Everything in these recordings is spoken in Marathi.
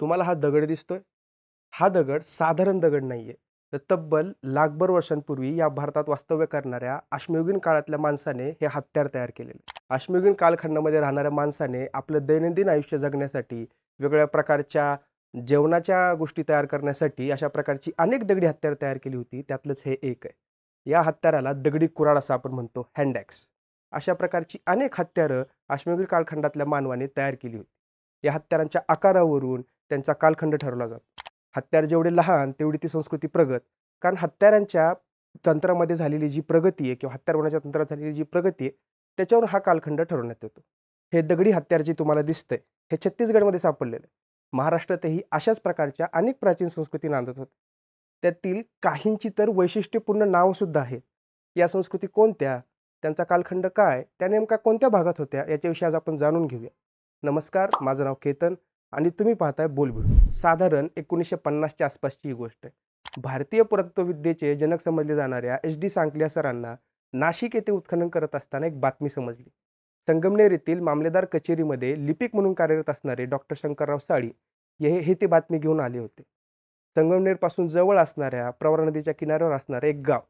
तुम्हाला हा दगड दिसतोय? हा दगड साधारण दगड नाही आहे तर तब्बल लाखभर वर्षांपूर्वी या भारतात वास्तव्य करणाऱ्या अश्मयुगीन काळातल्या माणसाने हे हत्यार तयार केलेलं. अश्मयुगीन कालखंडामध्ये राहणाऱ्या माणसाने आपलं दैनंदिन आयुष्य जगण्यासाठी, वेगवेगळ्या प्रकारच्या जेवणाच्या गोष्टी तयार करण्यासाठी अशा प्रकारची अनेक दगडी हत्यार तयार केली होती. त्यातलंच हे एक आहे. या हत्याराला दगडी कुराड असं आपण म्हणतो, हँडॅक्स अशा प्रकारची अनेक हत्यारं अश्मयुगीन कालखंडातल्या मानवाने तयार केली होती. या हत्यारांच्या आकारावरून त्यांचा कालखंड ठरवला जातो. हत्यार जेवढे लहान तेवढी ती संस्कृती प्रगत. कारण हत्यारांच्या तंत्रामध्ये झालेली जी प्रगती आहे किंवा हत्यार होण्याच्या तंत्रात झालेली जी प्रगती आहे, त्याच्यावरून हा कालखंड ठरवण्यात येतो. हे दगडी हत्यार जे तुम्हाला दिसतंय, हे छत्तीसगडमध्ये सापडलेलं आहे. महाराष्ट्रातही अशाच प्रकारच्या अनेक प्राचीन संस्कृती नांदत होत्या. त्यातील काहींची तर वैशिष्ट्यपूर्ण नावंसुद्धा आहेत. या संस्कृती कोणत्या? त्यांचा कालखंड काय? त्या नेमका कोणत्या भागात होत्या? याच्याविषयी आज आपण जाणून घेऊया. नमस्कार, माझं नाव केतन आणि तुम्ही पाहताय बोलबिड. साधारण 1950च्या आसपासची ही गोष्ट आहे. भारतीय पुरातत्वविद्येचे जनक समजले जाणाऱ्या एच. डी. सांकलिया सरांना नाशिक येथे उत्खनन करत असताना एक बातमी समजली. संगमनेर येथील मामलेदार कचेरीमध्ये लिपिक म्हणून कार्यरत असणारे डॉक्टर शंकरराव साळी हे हे ते बातमी घेऊन आले होते. संगमनेरपासून जवळ असणाऱ्या प्रवरा नदीच्या किनाऱ्यावर असणारं एक गाव,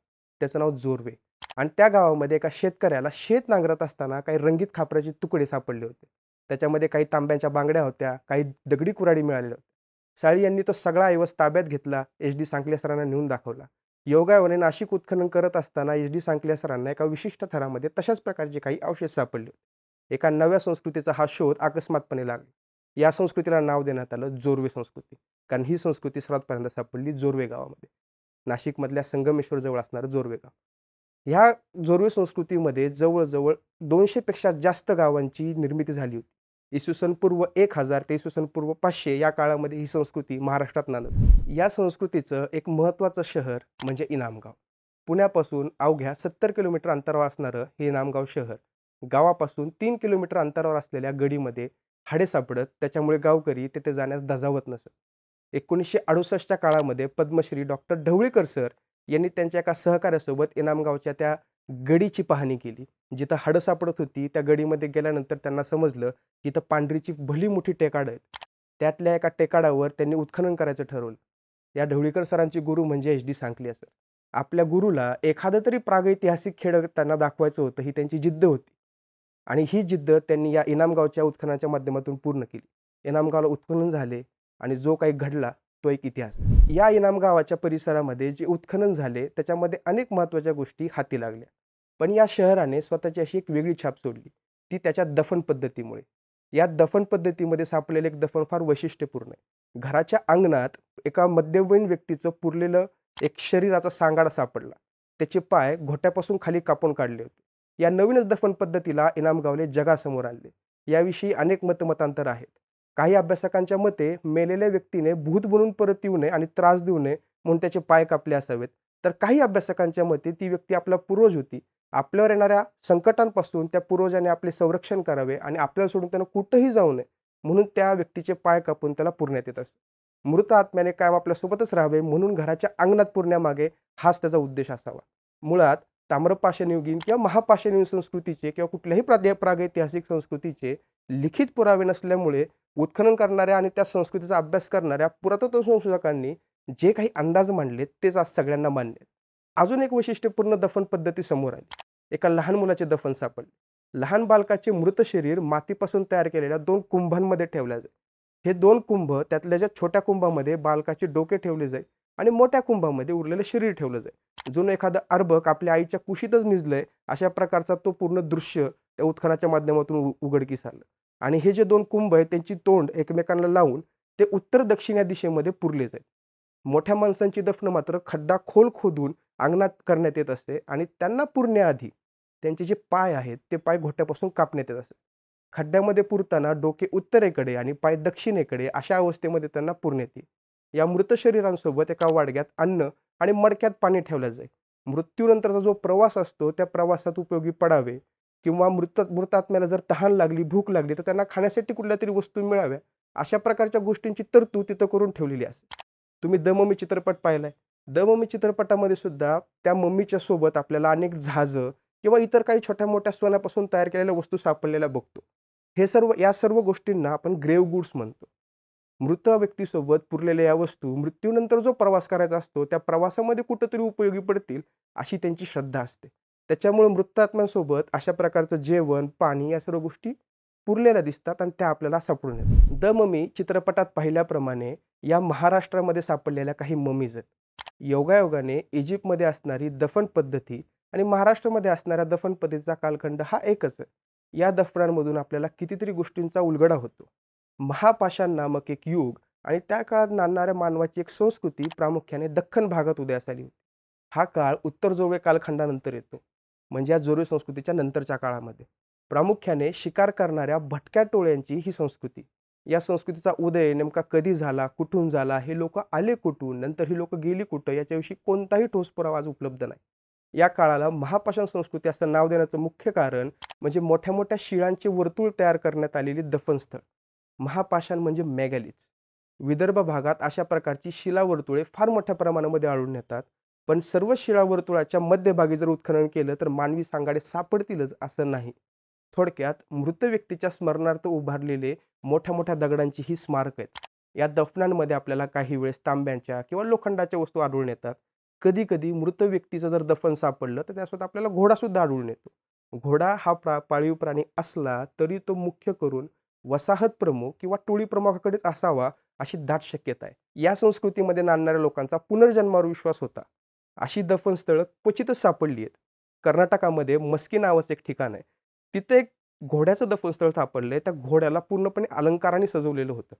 त्याचं नाव जोरवे आणि त्या गावामध्ये एका शेतकऱ्याला शेत नांगरत असताना काही रंगीत खापराचे तुकडे सापडले होते. त्याच्यामध्ये काही तांब्याच्या बांगड्या होत्या, काही दगडी कुऱ्हाडी मिळालेल्या होत्या. साळी यांनी तो सगळा ऐवज ताब्यात घेतला, एच. डी. सांकले सरांना नेऊन दाखवला. योगायोगाने नाशिक उत्खनन करत असताना एच. डी. सांकले सरांना एका विशिष्ट थरामध्ये तशाच प्रकारचे काही अवशेष सापडले. एका नव्या संस्कृतीचा हा शोध अकस्मातपणे लागला. या संस्कृतीला नाव देण्यात आलं जोरवे संस्कृती. कारण ही संस्कृती सर्वातपर्यंत सापडली जोरवे गावामध्ये. नाशिकमधल्या संगमेश्वर जवळ असणारं जोरवे गाव. ह्या जोरवे संस्कृतीमध्ये जवळजवळ दोनशेपेक्षा जास्त गावांची निर्मिती झाली होती. इसवी सन पूर्व 1000 ते इसवी सन पूर्व पाचशे या काळामध्ये ही संस्कृती महाराष्ट्रात नांदत या संस्कृतीचं एक महत्त्वाचं शहर म्हणजे इनामगाव. पुण्यापासून अवघ्या 70 किलोमीटर अंतरावर असणारं हे इनामगाव शहर, गावापासून तीन किलोमीटर अंतरावर असलेल्या गडीमध्ये हाडे सापडत, त्याच्यामुळे गावकरी तिथे जाण्यास धजावत नसत. 1968च्या काळामध्ये पद्मश्री डॉक्टर ढवळीकर सर यांनी त्यांच्या एका सहकाऱ्यासोबत इनामगावच्या त्या गडीची पाहणी केली. जिथं हाडं सापडत होती, त्या गडीमध्ये गेल्यानंतर त्यांना समजलं, की इथं पांढरीची भली मोठी टेकाडं आहेत. त्यातल्या एका टेकाडावर त्यांनी उत्खनन करायचं ठरवलं. या ढवळीकर सरांची गुरु म्हणजे एच. डी. सांगली असं आपल्या गुरुला एखादं तरी प्रागैतिहासिक खेळ त्यांना दाखवायचं होतं, ही त्यांची जिद्द होती. आणि ही जिद्द त्यांनी या इनामगावच्या उत्खननाच्या माध्यमातून पूर्ण केली. इनामगावला उत्खनन झाले आणि जो काही घडला तो एक इतिहास. या इनामगावाच्या परिसरामध्ये जे उत्खनन झाले, त्याच्यामध्ये अनेक महत्त्वाच्या गोष्टी हाती लागल्या. पण या शहराने स्वतःची अशी एक वेगळी छाप सोडली. ती त्याच्या दफन पद्धतीमुळे. या दफन पद्धतीमध्ये सापडलेलं एक दफन फार वैशिष्ट्यपूर्ण आहे. घराच्या अंगणात एका मध्यवयीन व्यक्तीचं पुरलेलं एक शरीराचा सांगाडा सापडला. त्याचे पाय घोट्यापासून खाली कापून काढले होते. या नवीनच दफन पद्धतीला इनामगावले जगासमोर आणले. याविषयी अनेक मतमतांतर आहेत. काही अभ्यासकांच्या मते मेलेल्या व्यक्तीने भूत बनून परत येऊ नये आणि त्रास देऊ नये म्हणून त्याचे पाय कापले असावेत. तर काही अभ्यासकांच्या मते ती व्यक्ती आपला पूर्वज होती. आपल्यावर येणाऱ्या संकटांपासून त्या पूर्वजाने आपले संरक्षण करावे आणि आपल्याला सोडून त्यानं कुठंही जाऊ नये म्हणून त्या व्यक्तीचे पाय कापून त्याला पुरण्यात येत असत मृत आत्म्याने कायम आपल्यासोबतच राहावे म्हणून घराच्या अंगणात पुरण्यामागे हाच त्याचा उद्देश असावा. मुळात ताम्रपाषाणयुगीन किंवा महापाषाणयुगीन संस्कृतीचे किंवा कुठल्याही प्रादे प्रागैतिहासिक संस्कृतीचे लिखित पुरावे नसल्यामुळे उत्खनन करणाऱ्या आणि त्या संस्कृतीचा अभ्यास करणाऱ्या पुरातत्व संशोधकांनी जे काही अंदाज मांडले तेच आज सगळ्यांना मान्य आहेत. अजून एक वैशिष्ट्यपूर्ण दफन पद्धती समोर आली. एका लहान मुलाचे दफन सापडले. लहान बालकाचे मृत शरीर मातीपासून तयार केलेल्या दोन कुंभांमध्ये ठेवल्या जाई. हे दोन कुंभ त्यातल्या ज्या छोट्या कुंभामध्ये बालकाचे डोके ठेवले जाई आणि मोठ्या कुंभामध्ये उरलेलं शरीर ठेवलं जाई. जुनं एखादं अर्भक आपल्या आईच्या कुशीतच निजलंय अशा प्रकारचा तो पूर्ण दृश्य त्या उत्खनाच्या माध्यमातून उ उघडकीस आलं. आणि हे जे दोन कुंभ आहेत त्यांची तोंड एकमेकांना लावून ते उत्तर-दक्षिण या दिशेमध्ये पुरले जाईल. मोठ्या माणसांची दफन मात्र खड्डा खोल खोदून अंगणात करण्यात येत असते आणि त्यांना पुरण्याआधी त्यांचे जे पाय आहेत ते पाय घोट्यापासून कापण्यात येत असत. खड्ड्यामध्ये पुरताना डोके उत्तरेकडे आणि पाय दक्षिणेकडे अशा अवस्थेमध्ये त्यांना पुरण्यात येईल. या मृत शरीरांसोबत एका वाडग्यात अन्न आणि मडक्यात पाणी ठेवलं जाईल. मृत्यूनंतरचा जो प्रवास असतो त्या प्रवासात उपयोगी पडावे किंवा मृत मृतात्म्याला जर तहान लागली, भूक लागली तर त्यांना खाण्यासाठी कुठल्या तरी वस्तू मिळाव्या, अशा प्रकारच्या गोष्टींची तरतूद तिथं करून ठेवलेली असते. तुम्ही द मम्मी चित्रपट पाहिलाय. द मम्मी चित्रपटामध्ये सुद्धा त्या मम्मीच्या सोबत आपल्याला अनेक झाजं किंवा इतर काही छोट्या-मोठ्या सोन्यापासून तयार केलेल्या वस्तू सापडलेल्या बघतो. हे सर्व या सर्व गोष्टींना आपण ग्रेव्ह गुड्स म्हणतो. मृत व्यक्तीसोबत पुरलेल्या या वस्तू मृत्यूनंतर जो प्रवास करायचा असतो त्या प्रवासामध्ये कुठंतरी उपयोगी पडतील अशी त्यांची श्रद्धा असते त्याच्यामुळे मृतात्म्यांसोबत अशा प्रकारचं जेवण पाणी या सर्व गोष्टी पुरलेल्या दिसतात आणि त्या आपल्याला सापडून येतात. द ममी चित्रपटात पाहिल्याप्रमाणे या महाराष्ट्रामध्ये सापडलेल्या काही ममीज आहेत. योगायोगाने इजिप्तमध्ये असणारी दफन पद्धती आणि महाराष्ट्रामध्ये असणाऱ्या दफन पद्धतीचा कालखंड हा एकच आहे. या दफनांमधून आपल्याला कितीतरी गोष्टींचा उलगडा होतो. महापाषाण नामक एक युग आणि त्या काळात नांदणाऱ्या मानवाची एक संस्कृती प्रामुख्याने दख्खन भागात उदयास आली होती. हा काळ उत्तर जोडवे कालखंडानंतर येतो. म्हणजे या जोरवी संस्कृतीच्या नंतरच्या काळामध्ये. प्रामुख्याने शिकार करणाऱ्या भटक्या टोळ्यांची ही संस्कृती. या संस्कृतीचा उदय नेमका कधी झाला कुठून झाला हे लोक आले कुठून नंतर ही लोक गेली कुठं याच्याविषयी कोणताही ठोस पुरावा आज उपलब्ध नाही. या काळाला महापाषाण संस्कृती असं नाव देण्याचं मुख्य कारण म्हणजे मोठ्या मोठ्या शिळांचे वर्तुळ तयार करण्यात आलेली दफनस्थळ महापाषाण म्हणजे मेगॅलिथ्स विदर्भ भागात अशा प्रकारची शिलावर्तुळे फार मोठ्या प्रमाणामध्ये आढळून येतात. पण सर्व शिळावर्तुळाच्या मध्यभागी जर उत्खनन केलं तर मानवी सांगाडे सापडतीलच असं नाही. थोडक्यात मृत व्यक्तीच्या स्मरणार्थ उभारलेले मोठ्या मोठ्या दगडांची ही स्मारक आहेत. या दफनांमध्ये आपल्याला काही वेळेस तांब्यांच्या किंवा लोखंडाच्या वस्तू आढळून येतात. कधी कधी मृत व्यक्तीचं जर दफन सापडलं तर त्यासोबत आपल्याला घोडासुद्धा आढळून येतो. घोडा हा प्रा पाळीव प्राणी असला तरी तो मुख्य करून वसाहत प्रमुख किंवा टोळी प्रमुखाकडेच असावा अशी दाट शक्यता आहे. या संस्कृतीमध्ये नांदणाऱ्या लोकांचा पुनर्जन्मावर विश्वास होता. अशी दफनस्थळं क्वचितच सापडली आहेत. कर्नाटकामध्ये मस्की नावाचं एक ठिकाण आहे. तिथे एक घोड्याचं दफनस्थळ सापडलं आहे त्या घोड्याला पूर्णपणे अलंकाराने सजवलेलं होतं.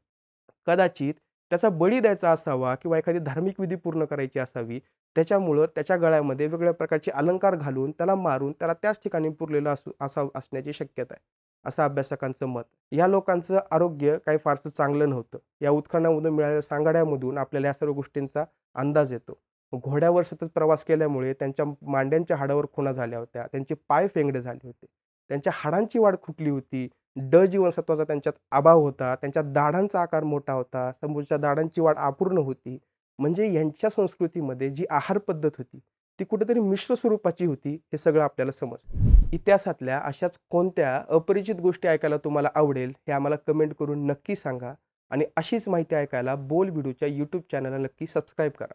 कदाचित त्याचा बळी द्यायचा असावा किंवा एखादी धार्मिक विधी पूर्ण करायची असावी त्याच्यामुळं त्याच्या गळ्यामध्ये वेगवेगळ्या प्रकारचे अलंकार घालून त्याला मारून त्याला त्याच ठिकाणी पुरलेलं असू असा असण्याची शक्यता आहे असं अभ्यासकांचं मत. या लोकांचं आरोग्य काही फारसं चांगलं नव्हतं. या उत्खननामधून मिळालेल्या सांगाड्यामधून आपल्याला या सर्व गोष्टींचा अंदाज येतो. घोड्यावर सतत प्रवास केल्यामुळे त्यांच्या मांड्यांच्या हाडावर खुणा झाल्या होत्या. त्यांचे पाय फेंगडे झाले होते. त्यांच्या हाडांची वाढ खुटली होती. ड जीवनसत्वाचा त्यांच्यात अभाव होता. त्यांच्या दाढांचा आकार मोठा होता. समोरच्या दाढांची वाढ अपूर्ण होती. म्हणजे यांच्या संस्कृतीमध्ये जी आहार पद्धत होती ती कुठेतरी मिश्र स्वरूपाची होती हे सगळं आपल्याला समजतं. इतिहासातल्या अशाच कोणत्या अपरिचित गोष्टी ऐकायला तुम्हाला आवडेल हे आम्हाला कमेंट करून नक्की सांगा. आणि अशीच माहिती ऐकायला बोल व्हिडिओच्या यूट्यूब चॅनलला नक्की सबस्क्राईब करा.